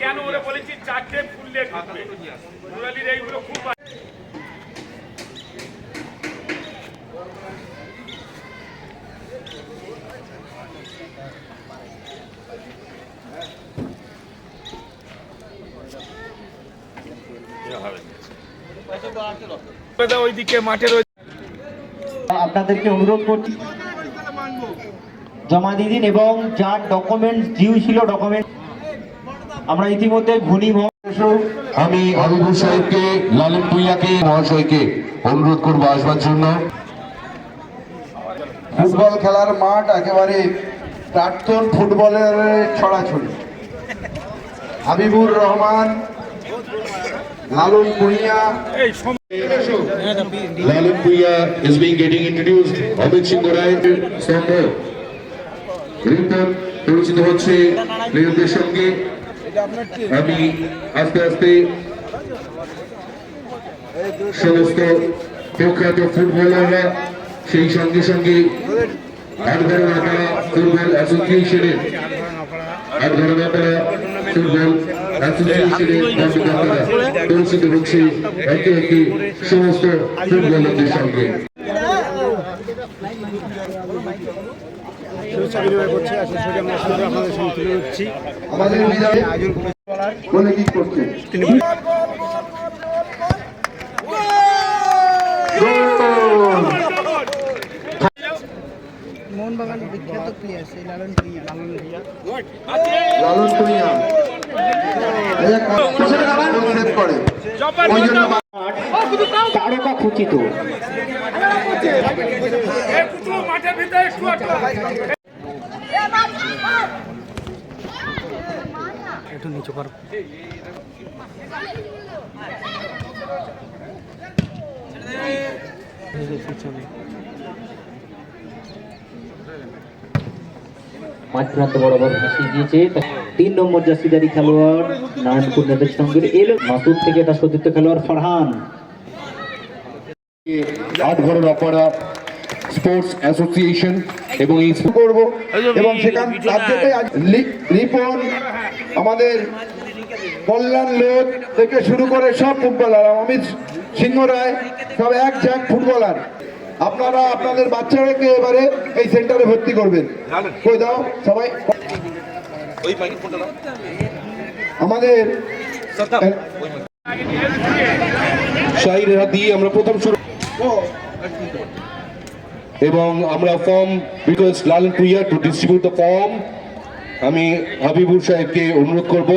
কেন ওরা বলেছি চারটে। মুরালির এইগুলো খুব ওই আপনাদেরকে অনুরোধ করছি। জমা দিয়ে দিন এবং যার ডকুমেন্টস ডিউ ছিল ডকুমেন্ট আমরা ইতিমধ্যে ঘূর্ণি আমি হাবিবুর সাহেবকে লালন ভুইয়াকে মহাশয়কে অনুরোধ করব আসবার জন্য। ফুটবল খেলার মাঠ একেবারে প্রাক্তন ফুটবলের ছড়াছড়ি। হাবিবুর রহমান লালন ভুঁইয়া। লালন Bhuiyan is being getting introduced. Amit সিংহ রায় রিপন পরিচিত হচ্ছে প্লেয়ারদের সঙ্গে। আমি আস্তে আস্তে সমস্ত প্রখ্যাত ফুটবলাররা সেই সঙ্গে সঙ্গে পরিচিত হচ্ছে সমস্ত ফুটবলারদের সঙ্গে। আমাদের বলে কি? করছে গোল! মোহনবাগান বিখ্যাত প্লেয়ার সেই লালন ভুঁইয়া লালন ভুঁইয়া তারকা খচিত। একটু প্রান্ত বরাবর ভাসিয়ে দিয়েছে। তিন নম্বর জাসিদারি খেলোয়াড় নারায়ণপুর নেদের সঙ্গে এলো মাতুর থেকে এটা সতীর্থ খেলোয়াড় ফারহান। আটঘরনাপাড়া স্পোর্টস অ্যাসোসিয়েশন এবং করব এবং সেখান তার থেকে আজ লি- রিপন আমাদের কল্যাণ লোক থেকে শুরু করে সব ফুটবলার অমিত সিংহ রায় সব এক ঝাঁক ফুটবলার। আপনারা আপনাদের বাচ্চাদেরকে এবারে এই সেন্টারে ভর্তি করবেন। কই দাও সবাই। আমাদের শাহির হাত দিয়ে আমরা প্রথম শুরু এবং আমরা form request Lalan Puia to distribute the form আমি হাবিবুর সাহেবকে অনুরোধ করব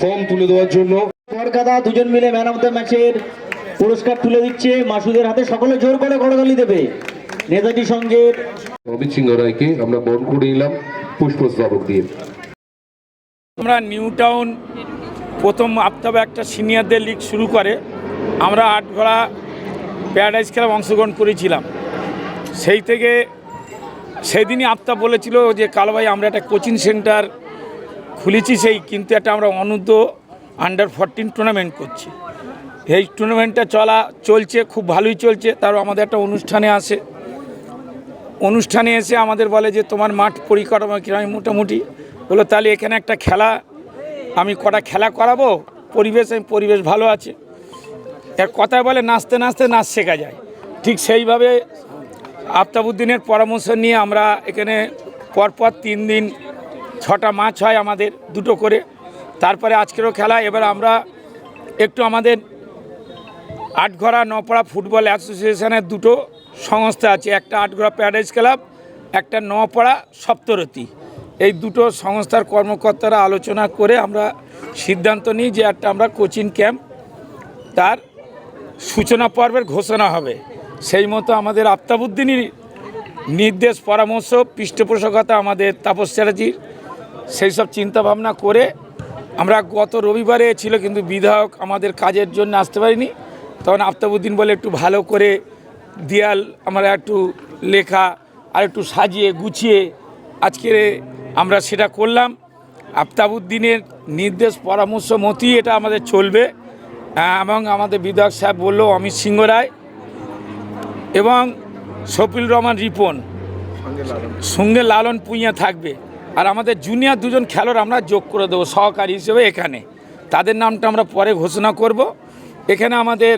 ফর্ম তুলে দেওয়ার জন্য। কলকাতা দুজন মিলে ম্যান অফ দ্য ম্যাচের পুরস্কার তুলে দিচ্ছে মাসুদের হাতে সকলে জোর করে করতালি দেবে। নেতাজি সঙ্গের অমিত সিংহ রায়কে আমরা বরণ করে নিলাম পুষ্পস্তবক দিয়ে। আমরা নিউ টাউন প্রথম আফতাবে একটা সিনিয়রদের লিগ শুরু করে আমরা আটঘোড়া প্যারাডাইজ খেলা অংশগ্রহণ করেছিলাম। সেই থেকে সেদিনই আফতাব বলেছিল যে কালভাই আমরা একটা কোচিং সেন্টার খুলেছি সেই, কিন্তু একটা আমরা অনূর্ধ্ব আন্ডার ফরটিন টুর্নামেন্ট করছি। এই টুর্নামেন্টটা চলা, চলছে, খুব ভালোই চলছে। তারও আমাদের একটা অনুষ্ঠানে আসে। অনুষ্ঠানে এসে আমাদের বলে যে, তোমার মাঠ পরিকাঠামো কীরকম? মোটামুটি। বলো, তাহলে এখানে একটা খেলা, আমি কটা খেলা করাবো? পরিবেশ, আমি পরিবেশ ভালো আছে। এর কথায় বলে, নাচতে নাচতে, নাচ শেখা যায়। ঠিক সেইভাবে আফতাবুদ্দিনের পরামর্শ নিয়ে আমরা এখানে পরপর তিন দিন ছটা মাছ হয় আমাদের দুটো করে। তারপরে আজকেরও খেলা, এবার আমরা একটু আমাদের আটঘরা নপাড়া ফুটবল অ্যাসোসিয়েশনের দুটো সংস্থা আছে, একটা আটঘরা প্যারাডাইজ ক্লাব, একটা নপাড়া সপ্তরতী এই দুটো সংস্থার কর্মকর্তারা আলোচনা করে আমরা সিদ্ধান্ত নিই যে একটা আমরা কোচিং ক্যাম্প তার সূচনা পর্বের ঘোষণা হবে। সেই মতো আমাদের আফতাবুদ্দিনের নির্দেশ পরামর্শ পৃষ্ঠপোষকতা আমাদের তাপস চ্যাটার্জির। সেই সব চিন্তাভাবনা করে আমরা গত রবিবারে ছিল কিন্তু বিধায়ক আমাদের কাজের জন্য আসতে পারিনি। তখন আফতাবুদ্দিন বলে একটু ভালো করে দেয়াল আমরা একটু লেখা আর একটু সাজিয়ে গুছিয়ে আজকে আমরা সেটা করলাম। আফতাবুদ্দিনের নির্দেশ পরামর্শ মতোই এটা আমাদের চলবে। আহ, এবং আমাদের বিধায়ক সাহেব বলল অমিত সিংহ রায় এবং শফিল রহমান রিপন। সঙ্গে লালন। পুইয়া থাকবে। আর আমাদের জুনিয়র দুজন খেলোয়াড় আমরা যোগ করে দেবো সহকারী হিসেবে এখানে। তাদের নামটা আমরা পরে ঘোষণা করব। এখানে আমাদের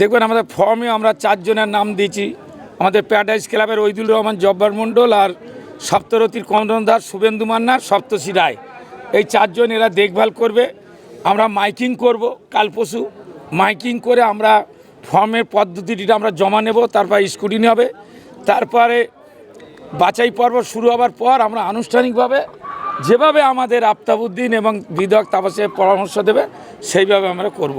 দেখবেন আমাদের ফর্মে আমরা চারজনের নাম দিয়েছি। আমাদের প্যারাডাইস ক্লাবের ওইদুল রহমান জব্বার মণ্ডল আর সপ্তরতির কর্ণধার শুভেন্দু মান্নার সপ্তশী রায়। এই চারজন এরা দেখভাল করবে। আমরা মাইকিং করব কাল পশু মাইকিং করে আমরা ফর্মের পদ্ধতিটা আমরা জমা নেব, তারপর স্কুটিনি হবে। তারপরে বাছাই পর্ব শুরু হওয়ার পর আমরা আনুষ্ঠানিকভাবে যেভাবে আমাদের আফতাবুদ্দিন এবং বিধায়ক তাপসে পরামর্শ দেবে, সেইভাবে আমরা করব।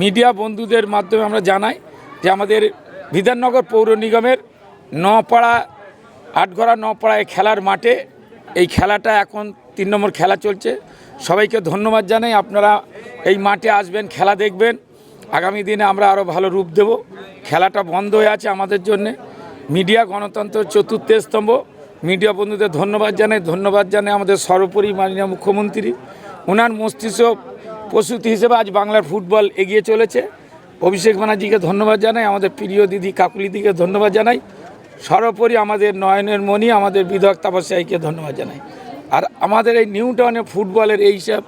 মিডিয়া বন্ধুদের মাধ্যমে আমরা জানাই যে আমাদের বিধাননগর পৌর নিগমের নপাড়া, আটঘরা নপাড়া এই খেলার মাঠে এই খেলাটা এখন তিন নম্বর খেলা চলছে। সবাইকে ধন্যবাদ জানাই। আপনারা এই মাঠে আসবেন, খেলা দেখবেন। আগামী দিনে আমরা আরও ভালো রূপ দেব। খেলাটা বন্ধ হয়ে আছে আমাদের জন্যে। মিডিয়া গণতন্ত্র চতুর্থ স্তম্ভ। মিডিয়া বন্ধুদের ধন্যবাদ জানাই। ধন্যবাদ জানাই আমাদের সর্বোপরি মাননীয় মুখ্যমন্ত্রী। ওনার মস্তিষ্ক প্রসূতি হিসেবে আজ বাংলার ফুটবল এগিয়ে চলেছে। অভিষেক ব্যানার্জিকে ধন্যবাদ জানাই। আমাদের প্রিয় দিদি কাকুলিদিকে ধন্যবাদ জানাই। সর্বোপরি আমাদের নয়নের মণি, আমাদের বিধায়ক তাপস্যায়ীকে ধন্যবাদ জানাই। আর আমাদের এই নিউ টাউনে ফুটবলের এইসব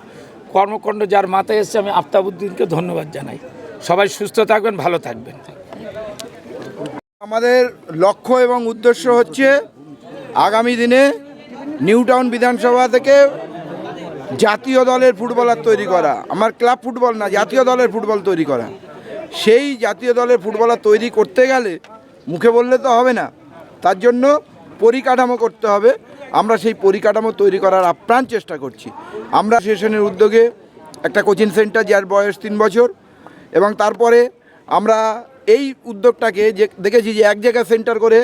কর্মকাণ্ড যার মাথায় এসছে, আমি আফতাবুদ্দিনকে ধন্যবাদ জানাই। সবাই সুস্থ থাকবেন, ভালো থাকবেন। আমাদের লক্ষ্য এবং উদ্দেশ্য হচ্ছে আগামী দিনে নিউ টাউন বিধানসভা থেকে জাতীয় দলের ফুটবলার তৈরি করা, আমার ক্লাব ফুটবল না, জাতীয় দলের ফুটবল তৈরি করা। সেই জাতীয় দলের ফুটবলার তৈরি করতে গেলে মুখে বললে তো হবে না, তার জন্য পরিকাঠামো করতে হবে। আমরা সেই পরিকাঠামো তৈরি করার আপ্রাণ চেষ্টা করছি। আমরা সেশনের উদ্যোগে একটা কোচিং সেন্টার যার বয়স তিন বছর এবং তারপরে আমরা এই উদ্যোগটাকে যে, দেখেছি যে এক জায়গায় সেন্টার করে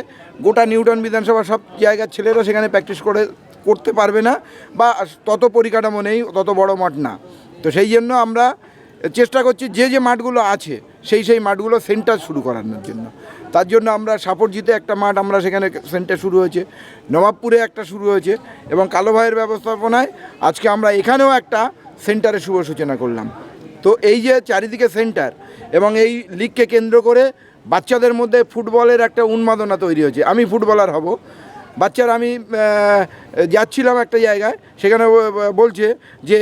গোটা নিউটন বিধানসভা সব জায়গার ছেলেরা সেখানে প্র্যাকটিস করে, করতে পারবে না বা তত পরিকাঠামো নেই, তত বড় মাঠ না। তো সেই জন্য আমরা চেষ্টা করছি যে যে মাঠগুলো আছে, সেই সেই মাঠগুলো সেন্টার শুরু করানোর জন্য। তার জন্য আমরা সাপরজিতে একটা মাঠ আমরা সেখানে সেন্টার শুরু হয়েছে, নবাবপুরে একটা শুরু হয়েছে এবং কালো ভাইয়ের ব্যবস্থাপনায় আজকে আমরা এখানেও একটা সেন্টারের শুভ সূচনা করলাম। তো এই যে চারিদিকে সেন্টার এবং এই লিগকে কেন্দ্র করে বাচ্চাদের মধ্যে ফুটবলের একটা উন্মাদনা তৈরি হয়েছে। আমি ফুটবলার হব। বাচ্চারা আমি যাচ্ছিলাম একটা জায়গায়, সেখানে বলছে যে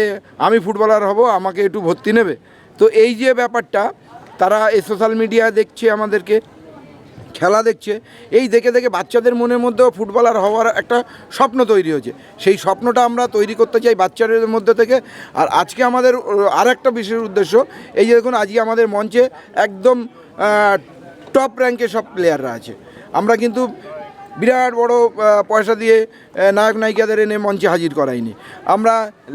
আমি ফুটবলার হব, আমাকে একটু ভর্তি নেবে। তো এই যে ব্যাপারটা, তারা এই সোশ্যাল মিডিয়া দেখছে আমাদেরকে। খেলা দেখছে, এই দেখে দেখে বাচ্চাদের মনের মধ্যেও ফুটবলার হওয়ার একটা স্বপ্ন তৈরি হয়েছে। সেই স্বপ্নটা আমরা তৈরি করতে চাই বাচ্চাদের মধ্যে থেকে। আর আজকে আমাদের আর একটা বিশেষ উদ্দেশ্য, এই যে দেখুন, আজকে আমাদের মঞ্চে একদম টপ র্যাঙ্কে সব প্লেয়াররা আছে। আমরা কিন্তু বিরাট বড় পয়সা দিয়ে নায়ক নায়িকাদের এনে মঞ্চে হাজির করাইনি আমরা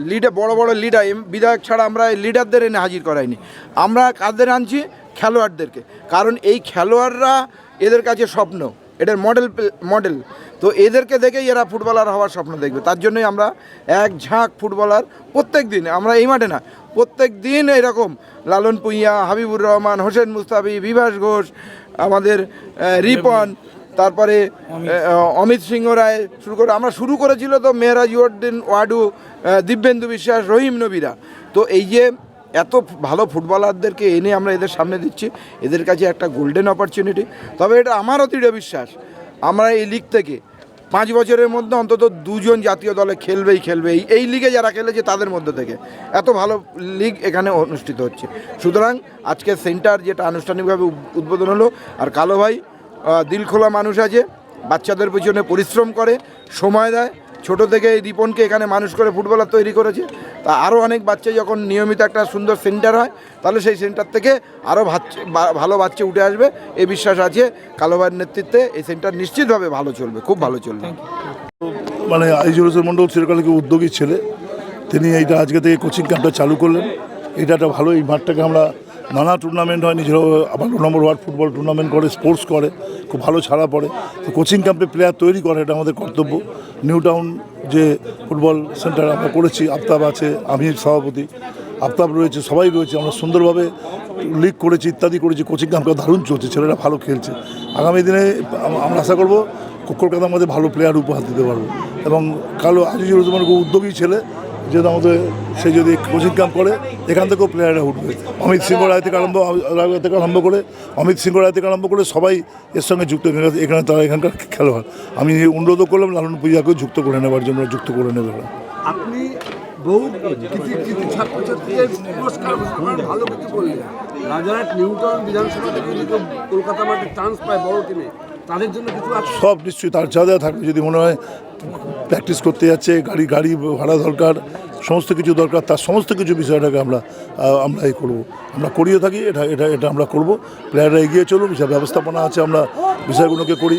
লিডার বড় বড় লিডার বিধায়ক ছাড়া আমরা লিডারদের এনে হাজির করাইনি আমরা কাদের আনছি? খেলোয়াড়দেরকে। কারণ এই খেলোয়াড়রা এদের কাছে স্বপ্ন। এটার মডেল মডেল তো এদেরকে দেখেই এরা ফুটবলার হওয়ার স্বপ্ন দেখবে। তার জন্যই আমরা এক ঝাঁক ফুটবলার প্রত্যেক দিন, আমরা এই মাঠে না, প্রত্যেক দিন এরকম লালন পুইয়া, হাবিবুর রহমান, হোসেন মুস্তাফি, বিভাস ঘোষ, আমাদের রিপন তারপরে অমিত সিংহ রায় শুরু করে আমরা শুরু করেছিল তো মেহরাজ ইউদ্দিন ওয়াডু দিব্যেন্দু বিশ্বাস রহিম নবীরা। তো এই যে এত ভালো ফুটবলারদেরকে এনে আমরা এদের সামনে দিচ্ছি এদের কাছে একটা গোল্ডেন অপরচুনিটি তবে এটা আমারও দৃঢ় বিশ্বাস। আমরা এই লিগ থেকে পাঁচ বছরের মধ্যে অন্তত দুজন জাতীয় দলে খেলবেই খেলবে এই- এই লিগে যারা খেলেছে তাদের মধ্যে থেকে। এত ভালো লিগ এখানে অনুষ্ঠিত হচ্ছে। সুতরাং আজকে সেন্টার যেটা আনুষ্ঠানিকভাবে উদ্বোধন হলো আর কালো ভাই আহ, দিল খোলা মানুষ আছে বাচ্চাদের পিছনে পরিশ্রম করে সময় দেয়। ছোট থেকে এই রিপনকে এখানে মানুষ করে ফুটবলার তৈরি করেছে। তা আরও অনেক বাচ্চা যখন নিয়মিত একটা সুন্দর সেন্টার হয় তাহলে সেই সেন্টার থেকে আরও ভালো বাচ্চা উঠে আসবে এ বিশ্বাস আছে। কালো ভাইয়ের নেতৃত্বে এই সেন্টার নিশ্চিতভাবে ভালো চলবে খুব ভালো চলবে। মানে আইজুল হোসেন মণ্ডল চিরকালকে উদ্যোগী ছেলে। তিনি এইটা আজকে থেকে কোচিং ক্যাম্পটা চালু করলেন। এটা একটা ভালো এই মাঠটাকে আমরা নানা টুর্নামেন্ট হয়, নিজেরাও আবার নম্বর ওয়ার্ড ফুটবল টুর্নামেন্ট করে স্পোর্টস করে, খুব ভালো ছাড়া পড়ে। তো কোচিং ক্যাম্পে প্লেয়ার তৈরি করে, এটা আমাদের কর্তব্য। নিউ টাউন যে ফুটবল সেন্টার আমরা করেছি, আফতাব আছে আমি সভাপতি, আফতাব রয়েছে, সবাই রয়েছে, আমরা সুন্দরভাবে লিগ করেছি, ইত্যাদি করেছি কোচিং ক্যাম্পটা দারুণ চলছে, ছেলেরা ভালো খেলছে। আগামী দিনে আমরা আশা করব কলকাতার মধ্যে ভালো প্লেয়ার উপহার দিতে পারব। এবং কালো আজিজুর রহমান খুব উদ্যোগী ছেলে যেহেতু আমাদের সে যদি কোচিং ক্যাম্প করে এখান থেকেও প্লেয়াররা উঠবে। অমিত সিংহ রায় থেকে আরম্ভ রায় থেকে আরম্ভ করে অমিত সিংহ রায় থেকে আরম্ভ করে সবাই এর সঙ্গে যুক্ত। এখানে- তারা এখানকার খেলোয়াড়। আমি অনুরোধও করলাম লালন পূজাকেও যুক্ত করে নেবার জন্য যুক্ত করে নেবে আপনি বহু ছাত্রছাত্রীদের পুরস্কার ভালো কিছু রাজারহাট নিউটন বিধানসভা থেকে যদি কলকাতা মাঠে চান্স পায় বড় টিমে তাদের জন্য কিছু সব নিশ্চয়ই তার যা যা থাকবে যদি মনে হয় প্র্যাকটিস করতে যাচ্ছে, গাড়ি গাড়ি ভাড়া দরকার, সমস্ত কিছু দরকার, তার সমস্ত কিছু বিষয়টাকে আমরা আমরা এই করব। আমরা করিয়ে থাকি, এটা এটা এটা আমরা করব। প্লেয়াররা এগিয়ে চলুক যা ব্যবস্থাপনা আছে, আমরা বিষয়গুলোকে করি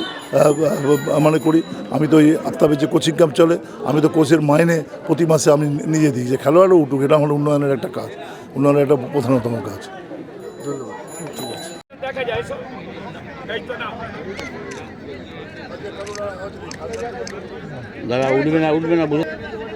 মানে করি। আমি তো এই আফতাবের যে কোচিং ক্যাম্প চলে, আমি তো কোচের মাইনে প্রতি মাসে আমি নিজে দিই। যে খেলোয়াড়ও উঠুক, এটা আমার উন্নয়নের একটা কাজ। উন্নয়নের একটা প্রধানতম কাজ। দেখা যায় সব দায়িত্ব না দাদা উঠবে না উঠবে না না না না আমার